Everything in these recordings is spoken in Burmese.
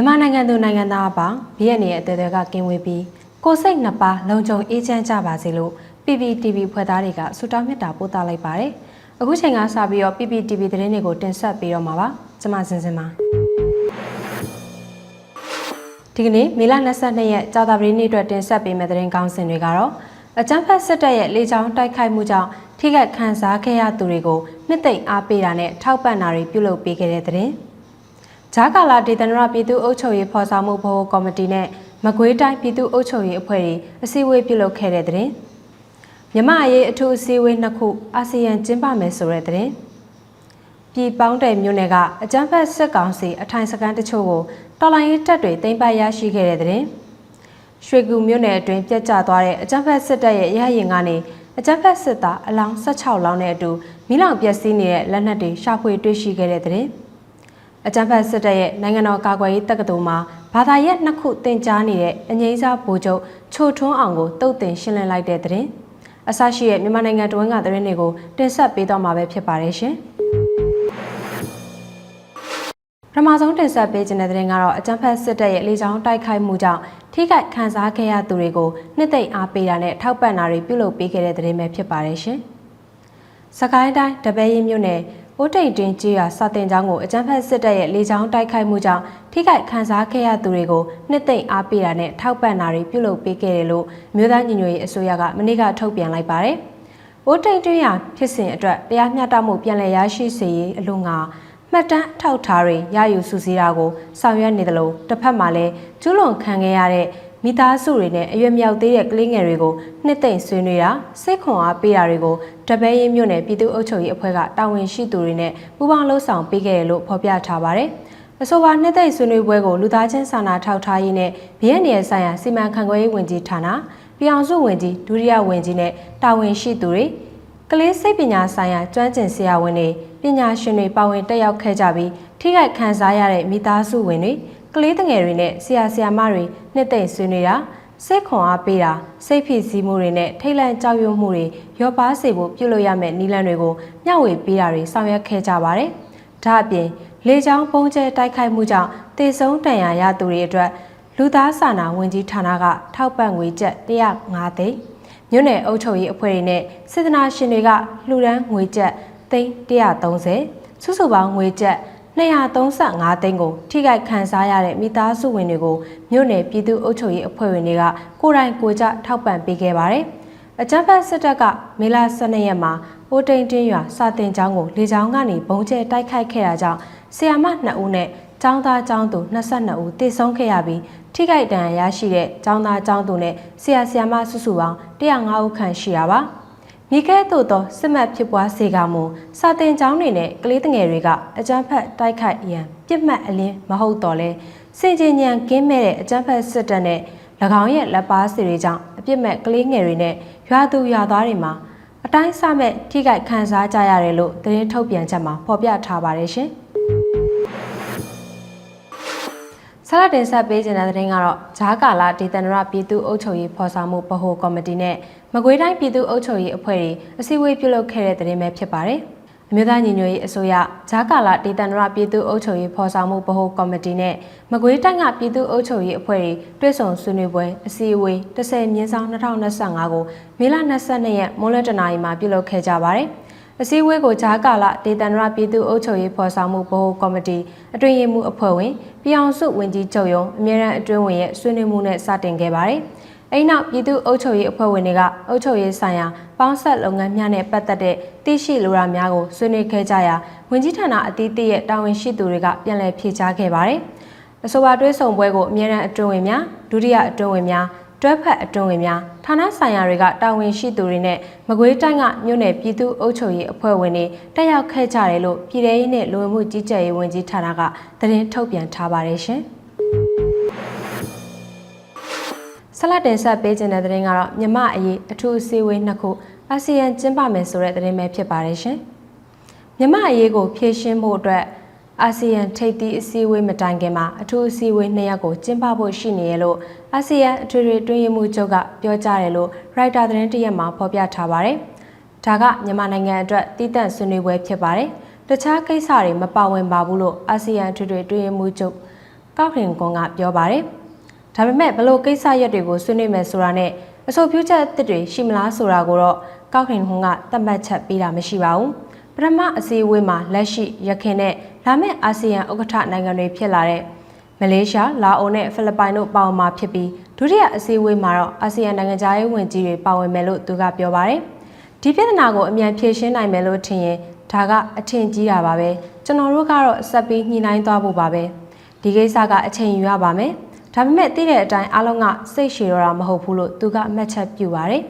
မြန်မာနိုင်ငံသူနိုင်ငံသားအပေါင်းဘီရဲ့နေရဲ့အသေးသေးကကင်းဝေးပြီးကိုယ်စိတ်နှစ်ပါးလုံခြုံအေးချမ်းကြပါစေလို့ PPTV ဖွဲ့သားတွေကဆုတောင်းမေတ္တာပို့သလိုက်ပါတယ်။အခုချိန်ကစပြီးတော့ PPTV သတင်းတွေကိုတင်ဆက်ပေးတော့မှာပါ။ကျွန်မစင်စင်ပါ။ဒီကနေ့မေလ22ရက်ကြာသပတေးနေ့အတွက်တင်ဆက်ပေးမယ့်သတင်းကောင်းစင်တွေကတော့အကြမ်းဖက်စစ်တပ်ရဲ့လေကြောင်းတိုက်ခိုက်မှုကြောင့်ထိခိုက်ခံစားခဲ့ရသူတွေကိုနှစ်သိမ့်အားပေးတာနဲ့ထောက်ပံ့တာတွေပြုလုပ်ပေးခဲ့တဲ့သတင်း။ ဂျာကာလာဒေသနရပြည်သူ့အုပ်ချုပ်ရေးဖော်ဆောင်မှုဘိုးကော်မတီနဲ့မကွေးတိုင်းပြည်သူ့အုပ်ချုပ်ရေးအဖွဲ့တွေအစည်းအဝေးပြုလုပ်ခဲ့တဲ့သတင်း။မြမအရေးအထူးအစည်းအဝေးနှစ်ခုအာဆီယံကျင်းပမယ်ဆိုတဲ့သတင်း။ပြည်ပေါင်းတဲ့မြို့နယ်ကအကြမ်းဖက်စစ်ကောင်စီအထိုင်စခန်းတချို့ကိုတော်လိုင်းရေးတပ်တွေတင်ပတ်ရရှိခဲ့တဲ့သတင်း။ရွှေကူမြို့နယ်အတွင်းပြက်ကျသွားတဲ့အကြမ်းဖက်စစ်တပ်ရဲ့ရဟရင်ကနေအကြမ်းဖက်စစ်သားအလောင်း16လောင်းနဲ့အတူမိလောင်ပျက်စီးနေတဲ့လက်နက်တွေရှာဖွေတွေ့ရှိခဲ့တဲ့သတင်း။ အကြမ်းဖက်စစ်တပ်ရဲ့နိုင်ငံတော်ကာကွယ်ရေးတက္ကသိုလ်မှာဘာသာရပ်နှစ်ခုတင် जा နေတဲ့အငိမ့်စားဗိုလ်ချုပ်ချိုထွန်းအောင်ကိုတုတ်တင်ရှင်းလင်းလိုက်တဲ့သတင်း။အစရှိရဲ့မြန်မာနိုင်ငံတွင်းကသတင်းတွေကိုတင်ဆက်ပေးတော့မှာပဲဖြစ်ပါတယ်ရှင်။ပထမဆုံးတင်ဆက်ပေးခြင်းတဲ့သတင်းကတော့အကြမ်းဖက်စစ်တပ်ရဲ့လေကြောင်းတိုက်ခိုက်မှုကြောင့်ထိခိုက်ခံစားခဲ့ရသူတွေကိုနှစ်သိမ့်အားပေးတာနဲ့ထောက်ပံ့တာတွေပြုလုပ်ပေးခဲ့တဲ့သတင်းပဲဖြစ်ပါတယ်ရှင်။စကိုင်းတိုင်းတပည့်ရင်မြို့နယ် အိုးတိတ်တွင်ကြီးရာစာတင်ကျောင်းကိုအကြမ်းဖက်စစ်တပ်ရဲ့လေကြောင်းတိုက်ခိုက်မှုကြောင့်ထိခိုက်ခံစားခဲ့ရသူတွေကိုနှစ်သိမ့်အားပေးတာနဲ့ထောက်ပံ့တာတွေပြုလုပ်ပေးခဲ့တယ်လို့မြို့သားညီညွတ်ရေးအစိုးရကမနေ့ကထုတ်ပြန်လိုက်ပါတယ်။အိုးတိတ်တွင်ရာဖြစ်စဉ်အတွက်တရားမျှတမှုပြန်လည်ရရှိစေရေးအလို့ငါမှတ်တမ်းထောက်ထားတွေရယူစုစည်းတာကိုဆောင်ရွက်နေတယ်လို့တစ်ဖက်မှာလည်းကျူးလွန်ခံခဲ့ရတဲ့ မိသားစုတွေနဲ့အရွယ်မြောက်သေးတဲ့ကလေးငယ်တွေကိုနှစ်သိမ့်ဆွေးနွေးတာစိတ်ခွန်အားပေးတာတွေကိုတပည့်ရင်းမြို့နယ်ပြည်သူ့အုပ်ချုပ်ရေးအဖွဲ့ကတာဝန်ရှိသူတွေနဲ့ပူးပေါင်းလှုပ်ဆောင်ပေးခဲ့တယ်လို့ဖော်ပြထားပါတယ်။အဆိုပါနှစ်သိမ့်ဆွေးနွေးပွဲကိုလူသားချင်းစာနာထောက်ထားရေးနဲ့ဗီယက်နယ်ဆိုင်ရာစီမံခန့်ခွဲရေးဝန်ကြီးဌာနပြည်အောင်စုဝန်ကြီးဒုတိယဝန်ကြီးနဲ့တာဝန်ရှိသူတွေကလေးစိတ်ပညာဆိုင်ရာကျွမ်းကျင်ဆရာဝန်တွေပညာရှင်တွေပါဝင်တက်ရောက်ခဲ့ကြပြီးထိခိုက်ခံစားရတဲ့မိသားစုဝင်တွေ ကလေးတငယ်တွေနဲ့ဆရာဆရာမတွေနှစ်သိမ့်ဆွေးနွေးတာစိတ်ခွန်အားပေးတာစိတ်ဖြစ်စည်းမှုတွေနဲ့ထိတ်လန့်ကြောက်ရွံ့မှုတွေရောပါစေဖို့ပြုလုပ်ရမယ့်နည်းလမ်းတွေကိုမျှဝေပေးတာတွေဆောင်ရွက်ခဲ့ကြပါတယ်။ဒါအပြင်လေကြောင်းပုံကျဲတိုက်ခိုက်မှုကြောင့်တေဆုံးတန်ရာရသူတွေအတွက်လူသားစာနာဝန်ကြီးဌာနကထောက်ပံ့ငွေကျပ်105သိန်းမြို့နယ်အုပ်ချုပ်ရေးအဖွဲ့တွေနဲ့စေတနာရှင်တွေကလှူဒန်းငွေကျပ်သိန်း130စုစုပေါင်းငွေကျပ် 235သိန်းကိုထိခိုက်ခံစားရတဲ့မိသားစုဝင်တွေကိုမြို့နယ်ပြည်သူ့အုပ်ချုပ်ရေးအဖွဲ့ဝင်တွေကကိုယ်တိုင်ကိုယ်ကျထောက်ပံ့ပေးခဲ့ပါတယ်။အကြမ်းဖက်စစ်တပ်ကမေလ12ရက်မှာအိုတိန်တင်းရွာစာတင်ကျောင်းကိုလေကြောင်းကနေဘုံကျဲတိုက်ခိုက်ခဲ့တာကြောင့်ဆီယာမ2ဦးနဲ့ကျောင်းသားကျောင်းသူ22ဦးတေဆုံးခဲ့ရပြီးထိခိုက်ဒဏ်ရာရရှိတဲ့ကျောင်းသားကျောင်းသူနဲ့ဆရာဆရာမစုစုပေါင်း105ဦးခန့်ရှိတာပါ။ မိခဲသို့သောစစ်မှတ်ဖြစ်ပွားစေကမူစာတင်ကျောင်းတွေနဲ့ကလေးငယ်တွေကအကြမ်းဖက်တိုက်ခိုက်ရန်ပြစ်မှတ်အလင်းမဟုတ်တော့လဲစင်ကြင်ညံကင်းမဲ့တဲ့အကြမ်းဖက်စစ်တပ်နဲ့၎င်းရဲ့လက်ပါစီတွေကြောင့်အပြစ်မဲ့ကလေးငယ်တွေနဲ့ရွာသူရွာသားတွေမှာအတိုင်းအဆမဲ့ထိခိုက်ခံစားကြရတယ်လို့သတင်းထုတ်ပြန်ချက်မှာဖော်ပြထားပါတယ်ရှင်။ဆရာတင်ဆက်ပေးခြင်းတဲ့တဲ့ရင်ကတော့ဂျာကာလာဒေသနရပြည်သူ့အုပ်ချုပ်ရေးဖော်ဆောင်မှုဗဟိုကော်မတီနဲ့ မကွေးတိုင်းပြည်သူ့အုပ်ချုပ်ရေးအဖွဲ့တွေအစည်းအဝေးပြုလုပ်ခဲ့တဲ့တဲ့ရင်ပဲဖြစ်ပါတယ်။အမျိုးသားညီညွတ်ရေးအစိုးရဂျာကာလာဒေသနရပြည်သူ့အုပ်ချုပ်ရေးဖော်ဆောင်မှုဗဟိုကော်မတီနဲ့မကွေးတိုင်းကပြည်သူ့အုပ်ချုပ်ရေးအဖွဲ့တွေတွဲဆောင်ဆွေးနွေးပွဲအစည်းအဝေး30မြင်းဆောင်2025ကိုမေလ22ရက်မွန်းလွဲတနာရီမှာပြုလုပ်ခဲ့ကြပါတယ်။အစည်းအဝေးကိုဂျာကာလဒေသန္တရပြည်သူ့အုပ်ချုပ်ရေးဖော်ဆောင်မှုဗဟိုကော်မတီအတွင်းရေးမှူးအဖွဲ့ဝင်ပြည်အောင်စုဝန်ကြီးချုပ်ရုံးအမြဲတမ်းအတွင်းဝင်ရဲ့ဆွေးနွေးမှုနဲ့စတင်ခဲ့ပါတယ်။ အဲဒီနောက်ပြည်သူ့အုပ်ချုပ်ရေးအဖွဲ့ဝင်တွေကအုပ်ချုပ်ရေးဆိုင်ရာပေါင်းဆက်လုပ်ငန်းများနဲ့ပတ်သက်တဲ့သိရှိလိုရာများကိုဆွေးနွေးခဲ့ကြရာဝန်ကြီးဌာနအသီးသီးရဲ့တာဝန်ရှိသူတွေကပြန်လည်ဖြေကြားခဲ့ပါတယ်။အဆိုပါတွဲဆောင်ပွဲကိုအမြဲတမ်းအတွင်းဝင်များဒုတိယအတွင်းဝင်များတွဲဖက်အတွင်းဝင်များဌာနဆိုင်ရာတွေကတာဝန်ရှိသူတွေနဲ့မကွေးတိုင်းကမြို့နယ်ပြည်သူ့အုပ်ချုပ်ရေးအဖွဲ့ဝင်တွေတက်ရောက်ခဲ့ကြတယ်လို့ပြည်ထောင်ရေးနဲ့လူဝင်မှုကြီးကြပ်ရေးဝန်ကြီးဌာနကသတင်းထုတ်ပြန်ထားပါတယ်ရှင်။ ဆလတ်တင်ဆက်ပေးခြင်းတဲ့သတင်းကတော့မြမအရေးအထူးအစည်းအဝေးနှစ်ခုအာဆီယံကျင်းပမယ်ဆိုတဲ့သတင်းပဲဖြစ်ပါတယ်ရှင်။မြမအရေးကိုဖြည့်ရှင်းဖို့အတွက်အာဆီယံထိပ်သီးအစည်းအဝေးမတိုင်ခင်မှာအထူးအစည်းအဝေးနှစ်ရက်ကိုကျင်းပဖို့ရှိနေရလို့အာဆီယံအထွေထွေတွင်းရေးမှူးချုပ်ကပြောကြားတယ်လို့ရိုက်တာသတင်းတရက်မှာဖော်ပြထားပါတယ်။ဒါကမြန်မာနိုင်ငံအတွက်တည်တံ့ဆွေးနွေးပွဲဖြစ်ပါတယ်။တခြားကိစ္စတွေမပါဝင်ပါဘူးလို့အာဆီယံအထွေထွေတွင်းရေးမှူးချုပ်ကကောက်ခင်ကွန်ကပြောပါတယ်။ ဒါပေမဲ့ဘလို့ကိစ္စရက်တွေကိုဆွေးနွေးမယ်ဆိုတာနဲ့အဆိုပြုချက်အသစ်တွေရှိမလားဆိုတာကိုတော့ကောက်ခင်ကွန်ကသတ်မှတ်ချက်ပေးတာမရှိပါဘူး။ပထမအစည်းအဝေးမှာလက်ရှိရခိုင်နဲ့လာမယ့်အာဆီယံဥက္ကဋ္ဌနိုင်ငံတွေဖြစ်လာတဲ့မလေးရှား၊လာအိုနဲ့ဖိလစ်ပိုင်တို့ပါဝင်မှာဖြစ်ပြီးဒုတိယအစည်းအဝေးမှာတော့အာဆီယံနိုင်ငံသားရေးဝန်ကြီးတွေပါဝင်မယ်လို့သူကပြောပါတယ်။ဒီပြဿနာကိုအမြန်ဖြေရှင်းနိုင်မယ်လို့ထင်ရင်ဒါကအထင်ကြီးတာပါပဲကျွန်တော်တို့ကတော့ဆက်ပြီးညှိနှိုင်းသွားဖို့ပါပဲဒီကိစ္စကအချိန်ယူရပါမယ် ဒါပေမဲ့သိတဲ့အတိုင်းအားလုံးကစိတ်ရှည်တော့တာမဟုတ်ဘူးလို့သူကအမှတ်ချက်ပြုပါတယ်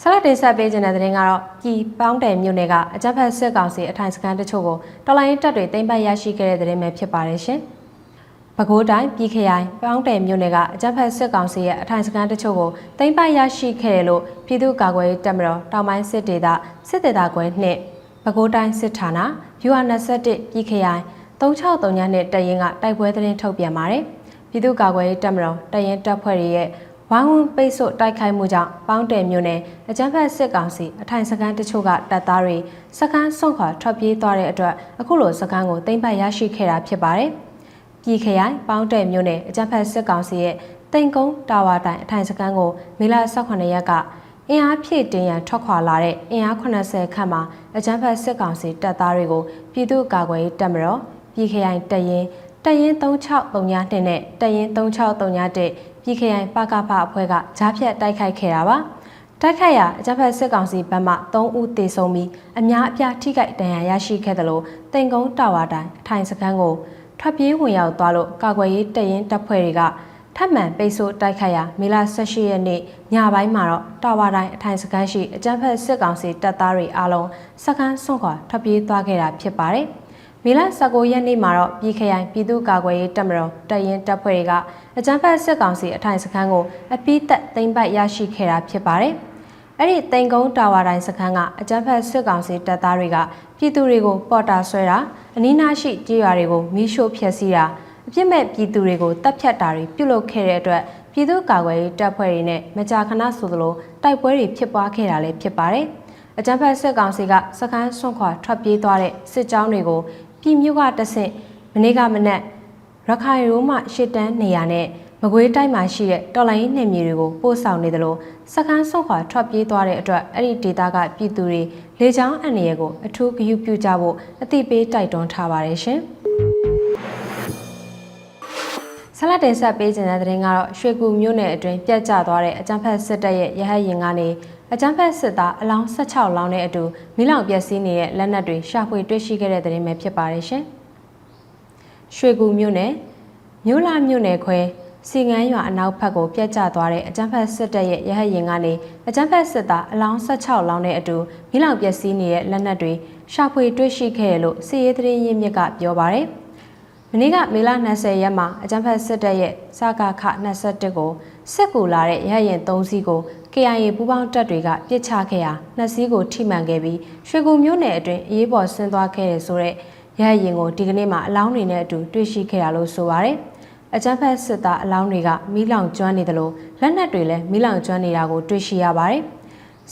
ဆလာတင်ဆက်ပေးခြင်းတဲ့တဲ့ရင်ကတော့ပြည်ပေါင်းတယ်မြို့နယ်ကအကြမ်းဖက်စစ်ကောင်စီအထိုင်စခန်းတချို့ကိုတော်လိုင်းတပ်တွေတင်ပတ်ရရှိခဲ့တဲ့တဲ့ရင်ပဲဖြစ်ပါတယ်ရှင်။ပဲခူးတိုင်းပြည်ခရိုင်ပေါင်းတယ်မြို့နယ်ကအကြမ်းဖက်စစ်ကောင်စီရဲ့အထိုင်စခန်းတချို့ကိုတင်ပတ်ရရှိခဲ့တယ်လို့ပြည်သူ့ကာကွယ်ရေးတပ်မတော်တောင်ပိုင်းစစ်ဒေသစစ်ဒေသခွဲနှင့်ပဲခူးတိုင်းစစ်ဌာန UR21 ပြည်ခရိုင် 363ညနဲ့တရင်ကတိုက်ပွဲသတင်းထုတ်ပြန်ပါတယ်။ပြည်သူ့ကာကွယ်ရေးတပ်မတော်တရင်တပ်ဖွဲ့တွေရဲ့ဝိုင်းဝန်းပိတ်ဆို့တိုက်ခိုက်မှုကြောင့်ပေါင်းတယ်မြို့နယ်အကြမ်းဖက်စစ်ကောင်စီအထိုင်စခန်းတချို့ကတပ်သားတွေစခန်းဆွန့်ခွာထွက်ပြေးသွားတဲ့အတွက်အခုလိုစခန်းကိုသိမ်းပိုက်ရရှိခဲ့တာဖြစ်ပါတယ်။ပြည်ခရိုင်ပေါင်းတယ်မြို့နယ်အကြမ်းဖက်စစ်ကောင်စီရဲ့တိန်ကုန်းတာဝါတိုင်အထိုင်စခန်းကိုမေလ18ရက်ကအင်အားဖြည့်တင်ရန်ထွက်ခွာလာတဲ့အင်အား80ခန့်မှာအကြမ်းဖက်စစ်ကောင်စီတပ်သားတွေကိုပြည်သူ့ကာကွယ်ရေးတပ်မတော် ပြည်ခရိုင်တရင်တရင်3632နဲ့တရင်3631ပြည်ခရိုင်ပကဖအဖွဲ့ကကြားဖြတ်တိုက်ခိုက်ခဲ့တာပါတိုက်ခိုက်ရာအကြမ်းဖက်စစ်ကောင်စီဘက်မှ3ဦးသေဆုံးပြီးအများအပြားထိခိုက်ဒဏ်ရာရရှိခဲ့တယ်လို့တင်ကုန်းတာဝါတိုင်အထိုင်စခန်းကိုထွက်ပြေးဝင်ရောက်သွားလို့ကာကွယ်ရေးတရင်တပ်ဖွဲ့တွေကထပ်မံပိတ်ဆို့တိုက်ခိုက်ရာမေလ18ရက်နေ့ညပိုင်းမှာတော့တာဝါတိုင်းအထိုင်စခန်းရှိအကြမ်းဖက်စစ်ကောင်စီတပ်သားတွေအားလုံးစခန်းဆွန့်ခွာထွက်ပြေးသွားခဲ့တာဖြစ်ပါတယ်။ မေလ19ရက်နေ့မှာတော့ပြည်ခရိုင်ပြည်သူ့ကာကွယ်ရေးတပ်မတော်တပ်ရင်းတပ်ဖွဲ့တွေကအကြမ်းဖက်စစ်ကောင်စီအထိုင်စခန်းကိုအပိသက်သိမ်းပိုက်ရရှိခဲ့တာဖြစ်ပါတယ်။အဲ့ဒီတိန်ကုန်းတာဝါတိုင်းစခန်းကအကြမ်းဖက်စစ်ကောင်စီတပ်သားတွေကပြည်သူတွေကိုပေါ်တာဆွဲတာအနီးနားရှိကြေးရွာတွေကိုမီးရှို့ဖျက်ဆီးတာအပြစ်မဲ့ပြည်သူတွေကိုတပ်ဖြတ်တာတွေပြုလုပ်ခဲ့တဲ့အတွက်ပြည်သူ့ကာကွယ်ရေးတပ်ဖွဲ့တွေနဲ့မကြာခဏဆိုသလိုတိုက်ပွဲတွေဖြစ်ပွားခဲ့တာလည်းဖြစ်ပါတယ်။အကြမ်းဖက်စစ်ကောင်စီကစခန်းဆွန့်ခွာထွက်ပြေးသွားတဲ့စစ်ကြောင်းတွေကို ပြည်မြို့ကတဆင့်မနေ့ကမနက်ရခိုင်ရိုးမှရှစ်တန်းနေရာနဲ့မကွေးတိုင်းမှာရှိတဲ့တော်လိုင်းနှင်မြေတွေကိုပို့ဆောင်နေသလိုစခန်းဆွန့်ခွာထွက်ပြေးသွားတဲ့အတွက်အဲ့ဒီဒေသကပြည်သူတွေလေကြောင်းအန္တရာယ်ကိုအထူးဂရုပြုကြဖို့အသိပေးတိုက်တွန်းထားပါတယ်ရှင်။ဆလတ်တင်ဆက်ပေးခြင်းတဲ့တဲ့ရင်ကတော့ရွှေကူမြို့နယ်အတွင်းပြတ်ကျသွားတဲ့အကြမ်းဖက်စစ်တပ်ရဲ့ရဟတ်ရင်ကနေ အကြမ်းဖက်စစ်သားအလောင်း16လောင်းနဲ့အတူမိလောင်ပျက်စီးနေတဲ့လက်နက်တွေရှာဖွေတွေ့ရှိခဲ့တဲ့တဲ့ရင်ပဲဖြစ်ပါတယ်ရှင်။ရွှေကူမြို့နယ်မြို့လာမြို့နယ်ခွဲစီငန်းရွာအနောက်ဘက်ကိုပြတ်ကျသွားတဲ့အကြမ်းဖက်စစ်တပ်ရဲ့ရဟတ်ရင်ကနေအကြမ်းဖက်စစ်သားအလောင်း16လောင်းနဲ့အတူမိလောင်ပျက်စီးနေတဲ့လက်နက်တွေရှာဖွေတွေ့ရှိခဲ့ရလို့စီရေးသတင်းရင်းမြစ်ကပြောပါရယ်။မနေ့ကမေလ20ရက်မှာအကြံဖက်စစ်တပ်ရဲ့စကာခ21ကိုစစ်ကူလာတဲ့ရဟရင်3စီးကို KIA ပူးပေါင်းတပ်တွေကပြစ်ချခဲ့ရာနှစ်စီးကိုထိမှန်ခဲ့ပြီးရွှေကူမြို့နယ်အတွင်းအရေးပေါ်ဆင်းသွားခဲ့တဲ့ဆိုတဲ့ရဟရင်ကိုဒီကနေ့မှအလောင်းတွေနဲ့အတူတွေ့ရှိခဲ့တာလို့ဆိုပါရယ်အကြံဖက်စစ်သားအလောင်းတွေကမီးလောင်ကျွမ်းနေတယ်လို့လက်နက်တွေလည်းမီးလောင်ကျွမ်းနေတာကိုတွေ့ရှိရပါတယ်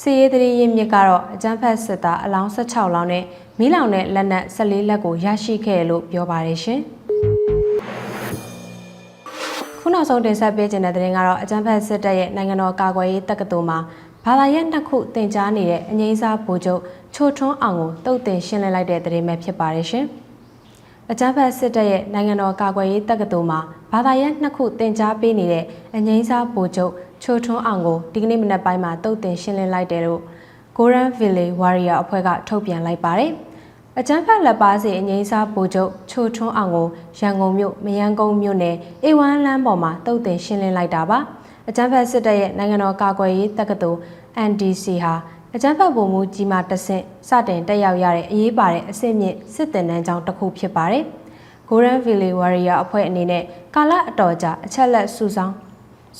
စီရေးသတင်းရင်းမြစ်ကတော့အကြံဖက်စစ်သားအလောင်း16လောင်းနဲ့မီးလောင်တဲ့လက်နက်14လက်ကိုရရှိခဲ့တယ်လို့ပြောပါတယ်ရှင်။ ခုနောက်ဆုံးတင်ဆက်ပေးခြင်းတဲ့တင်ကတော့အကြံဖက်စစ်တပ်ရဲ့နိုင်ငံတော်ကာကွယ်ရေးတက္ကသိုလ်မှာဘာသာရပ်နှစ်ခုတင် जा နေတဲ့အငိမ့်စားဗိုလ်ချုပ်ချိုထွန်းအောင်ကိုတုတ်တင်ရှင်းလင်းလိုက်တဲ့တင်ပဲဖြစ်ပါတယ်ရှင်။အကြံဖက်စစ်တပ်ရဲ့နိုင်ငံတော်ကာကွယ်ရေးတက္ကသိုလ်မှာဘာသာရပ်နှစ်ခုတင် जा ပေးနေတဲ့အငိမ့်စားဗိုလ်ချုပ်ချိုထွန်းအောင်ကိုဒီကနေ့မနက်ပိုင်းမှာတုတ်တင်ရှင်းလင်းလိုက်တယ်လို့ Goran Village Warrior အဖွဲ့ကထုတ်ပြန်လိုက်ပါတယ်။ အကျန်းဖက်လက်ပါစီအငိမ့်စားဗိုလ်ချုပ်ချိုထွန်းအောင်ကိုရန်ကုန်မြို့မယန်းကုန်းမြို့နယ်အေဝမ်းလမ်းပေါ်မှာတုတ်တင်ရှင်းလင်းလိုက်တာပါအကျန်းဖက်စစ်တပ်ရဲ့နိုင်ငံတော်ကာကွယ်ရေးတက္ကသိုလ် NDC ဟာအကျန်းဖက်ဗိုလ်မှူးကြီးမှတဆင့်စတင်တက်ရောက်ရတဲ့အရေးပါတဲ့အဆင့်မြင့်စစ်တင်တန်းကြောင်းတစ်ခုဖြစ်ပါတယ်။ Golden Valley Warrior အဖွဲ့အနေနဲ့ကာလအတော်ကြာအချက်လက်စုဆောင်း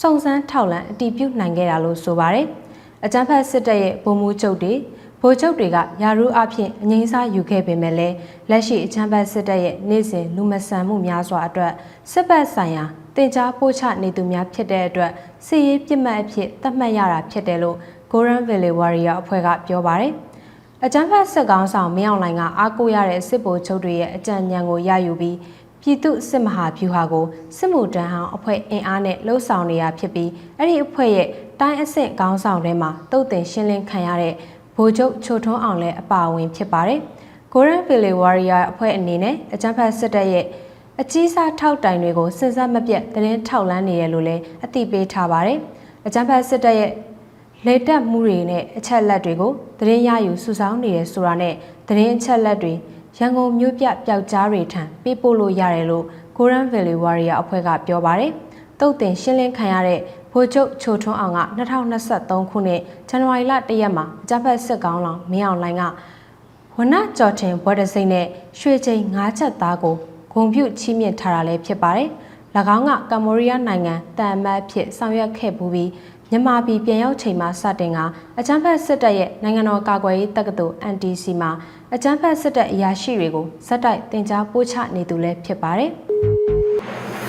စုံစမ်းထောက်လှမ်းအတည်ပြုနိုင်ခဲ့တာလို့ဆိုပါတယ်။အကျန်းဖက်စစ်တပ်ရဲ့ဗိုလ်မှူးချုပ်တွေ ဗိုလ်ချုပ်တွေကယာရုအဖြစ်အငိမ့်စားယူခဲ့ပေမဲ့လည်းလက်ရှိအချမ်းဘတ်စစ်တပ်ရဲ့နေ့စဉ်လူမဆန်မှုများစွာအတွက်စစ်ဘက်ဆိုင်ရာတင် जा ပို့ချနေသူများဖြစ်တဲ့အတွက်စီရေးပြစ်မှတ်အဖြစ်သတ်မှတ်ရတာဖြစ်တယ်လို့ Goran Valley Warrior အဖွဲ့ကပြောပါတယ်။အကြမ်းဖက်စစ်ကောင်ဆောင်မင်းအောင်လှိုင်ကအားကိုးရတဲ့စစ်ဗိုလ်ချုပ်တွေရဲ့အကြံဉာဏ်ကိုရယူပြီးပြည်သူစစ်မဟာဗျူဟာကိုစစ်မှုတန်းဟောင်းအဖွဲ့အင်အားနဲ့လှုပ်ဆောင်နေရဖြစ်ပြီးအဲ့ဒီအဖွဲ့ရဲ့တိုင်းအဆင့်ခေါင်းဆောင်တွေမှာတုတ်တင်ရှင်းလင်းခံရတဲ့ ဗိုလ်ချုပ်ချိုထွန်းအောင်လည်းအပါအဝင်ဖြစ်ပါတယ်။ Golden Valley Warrior အဖွဲ့အနေနဲ့အကြမ်းဖက်စစ်တပ်ရဲ့အကြီးစားထောက်တိုင်တွေကိုစဉ်ဆက်မပြတ်သတင်းထောက်လန်းနေတယ်လို့လည်းအသိပေးထားပါတယ်။အကြမ်းဖက်စစ်တပ်ရဲ့လေတက်မှုတွေနဲ့အချက်လက်တွေကိုသတင်းရယူစုဆောင်းနေရဆိုတာနဲ့သတင်းအချက်လက်တွေရန်ကုန်မြို့ပြပျောက်ကြားတွေထံပေးပို့လို့ရတယ်လို့ Golden Valley Warrior အဖွဲ့ကပြောပါတယ်။တုတ်တင်ရှင်းလင်းခံရတဲ့ ဗိုလ်ချုပ်ချိုထွန်းအောင်က2023ခုနှစ်ဇန်နဝါရီလ1ရက်မှာအကြမ်းဖက်စစ်ကောင်လောင်မင်းအောင်လှိုင်ကဝနကြော်တင်ဘွဲတစိမ့်နဲ့ရွှေချိန်၅ချက်သားကိုဂုံပြုချီးမြှင့်ထားတာလည်းဖြစ်ပါတယ်။၎င်းကကမ္ဘောဒီးယားနိုင်ငံတန်အမတ်ဖြစ်ဆောင်ရွက်ခဲ့ပူးပြီးမြန်မာပြည်ပြန်ရောက်ချိန်မှာစတင်ကအကြမ်းဖက်စစ်တပ်ရဲ့နိုင်ငံတော်ကာကွယ်ရေးတက္ကသိုလ် NTC မှာအကြမ်းဖက်စစ်တပ်အရာရှိတွေကိုဇက်တိုက်တင် जा ပို့ချနေသူလည်းဖြစ်ပါတယ်။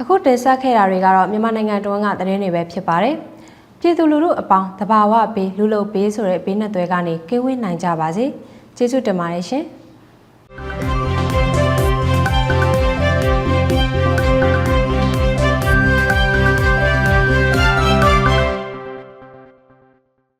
အခုတင်ဆက်ခဲ့တာတွေကတော့မြန်မာနိုင်ငံတွင်းကသတင်းတွေပဲဖြစ်ပါတယ်။ပြည်သူလူထုအပေါင်းတဘာဝဘေးလူလုဘေးဆိုတဲ့ဘေးနှစ်သွဲကနေကင်းဝေးနိုင်ကြပါစေ။ကျေးဇူးတင်ပါတယ်ရှင်။